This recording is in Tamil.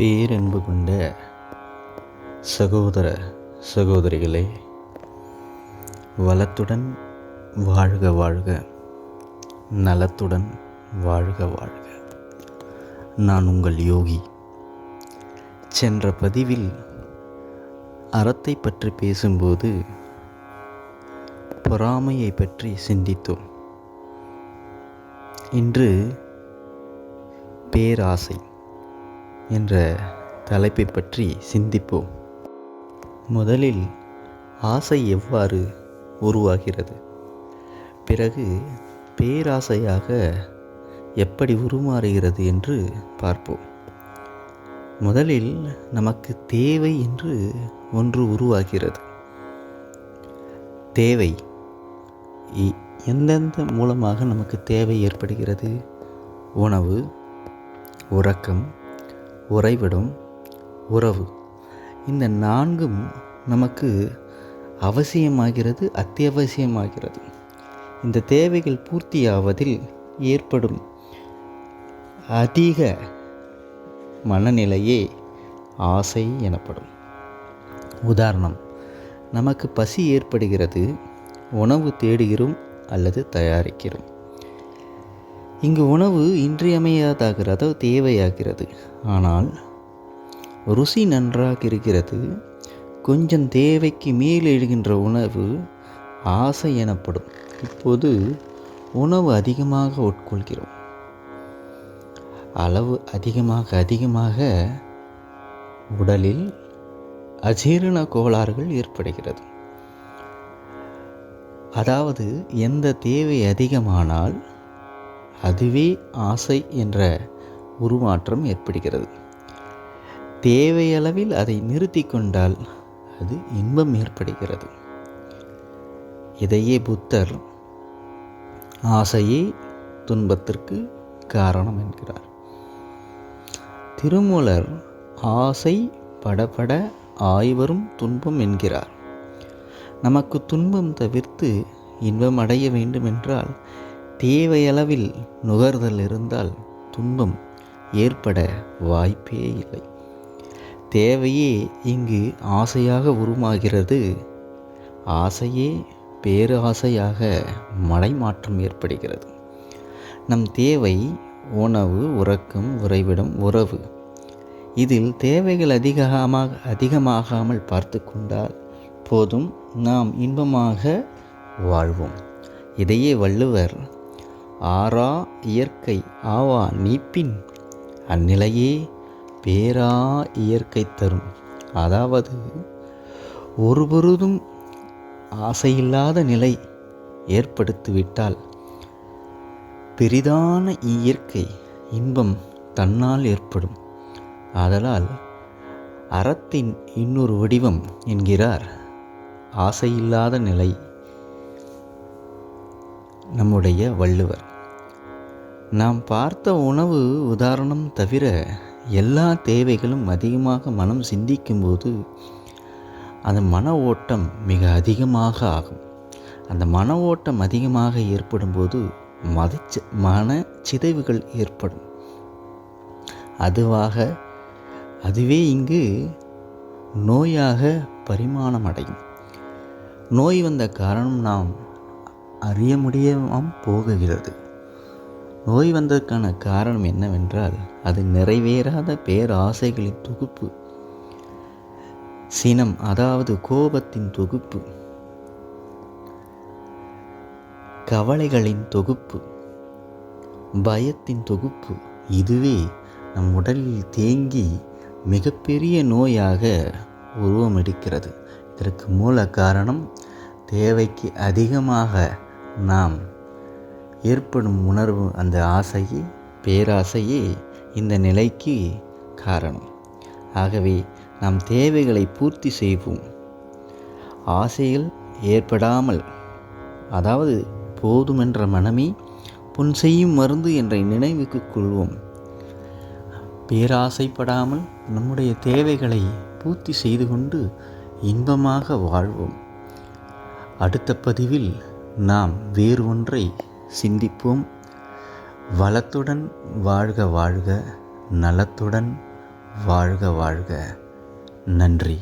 பேரன்பு கொண்ட சகோதர சகோதரிகளே வளத்துடன் வாழ்க வாழ்க நலத்துடன் வாழ்க வாழ்க. நான் உங்கள் யோகி. சென்ற பதிவில் அறத்தை பற்றி பேசும்போது பொறாமையை பற்றி சிந்தித்தோம். இன்று பேராசை. என்ற தலைப்பை பற்றி சிந்திப்போம். முதலில் ஆசை எவ்வாறு உருவாகிறது? பிறகு பேராசையாக எப்படி உருமாறுகிறது என்று பார்ப்போம். முதலில் நமக்கு தேவை என்று ஒன்று உருவாகிறது. தேவை. இ- எந்தெந்த மூலமாக நமக்கு தேவை ஏற்படுகிறது? உணவு உறக்கம் உறைவிடம் உறவு. இந்த நான்கும் நமக்கு அவசியமாகிறது அத்தியாவசியமாகிறது. இந்த தேவைகள் பூர்த்தியாவதில் ஏற்படும் அதிக மனநிலையே ஆசை எனப்படும். உதாரணம் நமக்கு பசி ஏற்படுகிறது உணவு தேடுகிறோம் அல்லது தயாரிக்கிறோம். இங்கு உணவு இன்றியமையாதாகிறது தேவையாகிறது. ஆனால் ருசி நன்றாக இருக்கிறது கொஞ்சம் தேவைக்கு மேல் எழுகின்ற உணவு ஆசை எனப்படும். இப்போது உணவு அதிகமாக உட்கொள்கிறோம். அளவு அதிகமாக அதிகமாக உடலில் அஜீரண கோளாறுகள் ஏற்படுகிறது. அதாவது எந்த தேவை அதிகமானால் அதுவே ஆசை என்ற உருமாற்றம் ஏற்படுகிறது. தேவையளவில் அதை நிறுத்தி கொண்டால் அது இன்பம் ஏற்படுகிறது. இதையே புத்தர் ஆசையே துன்பத்திற்கு காரணம் என்கிறார். திருமூலர் ஆசை படபட ஆய்வரும் துன்பம் என்கிறார். நமக்கு துன்பம் தவிர்த்து இன்பம் அடைய வேண்டுமென்றால் தேவையளவில் நுகர்தல் இருந்தால் துன்பம் ஏற்பட வாய்ப்பே இல்லை. தேவையே இங்கு ஆசையாக உருமாகிறது. ஆசையே பேராசையாக மடைமாற்றம் ஏற்படுகிறது. நம் தேவை உணவு உறக்கம் உறைவிடம் உறவு. இதில் தேவைகள் அதிகமாக அதிகமாகாமல் பார்த்து கொண்டால் போதும் நாம் இன்பமாக வாழ்வோம். இதையே வள்ளுவர் ஆறா இயற்கை ஆவா நீப்பின் அந்நிலையே பேரா இயற்கை தரும். அதாவது ஒருபொழுதும் ஆசையில்லாத நிலை ஏற்படுத்திவிட்டால் பெரிதான இயற்கை இன்பம் தன்னால் ஏற்படும். ஆதலால் அறத்தின் இன்னொரு வடிவம் என்கிறார். ஆசையில்லாத நிலை நம்முடைய வள்ளுவர். நாம் பார்த்த உணவு உதாரணம் தவிர எல்லா தேவைகளும் அதிகமாக மனம் சிந்திக்கும்போது அந்த மன ஓட்டம் மிக அதிகமாக ஆகும். அந்த மன ஓட்டம் அதிகமாக ஏற்படும்போது மதிச்ச மன சிதைவுகள் ஏற்படும். அதுவாக அதுவே இங்கு நோயாக பரிமாணம் அடையும் நோய் வந்த காரணம் நாம் அறிய முடியாமல் போகுகிறது. நோய் வந்ததற்கான காரணம் என்னவென்றால் அது நிறைவேறாத பேராசைகளின் தொகுப்பு. சினம் அதாவது கோபத்தின் தொகுப்பு. கவலைகளின் தொகுப்பு. பயத்தின் தொகுப்பு. இதுவே நம் உடலில் தேங்கி மிகப்பெரிய நோயாக உருவம் எடுக்கிறது இதற்கு மூல காரணம் தேவைக்கு அதிகமாக நாம் ஏற்படும் உணர்வு அந்த ஆசையே பேராசையே இந்த நிலைக்கு காரணம். ஆகவே நாம் தேவைகளை பூர்த்தி செய்வோம். ஆசைகள் ஏற்படாமல் அதாவது போதுமென்ற மனமே புன் செய்யும் மருந்து என்ற நினைவுக்கு கொள்வோம். பேராசைப்படாமல் நம்முடைய தேவைகளை பூர்த்தி செய்து கொண்டு இன்பமாக வாழ்வோம். அடுத்த பதிவில் நாம் வேறு ஒன்றை சிந்திப்போம். வளத்துடன் வாழ்க வாழ்க நலத்துடன் வாழ்க வாழ்க. நன்றி.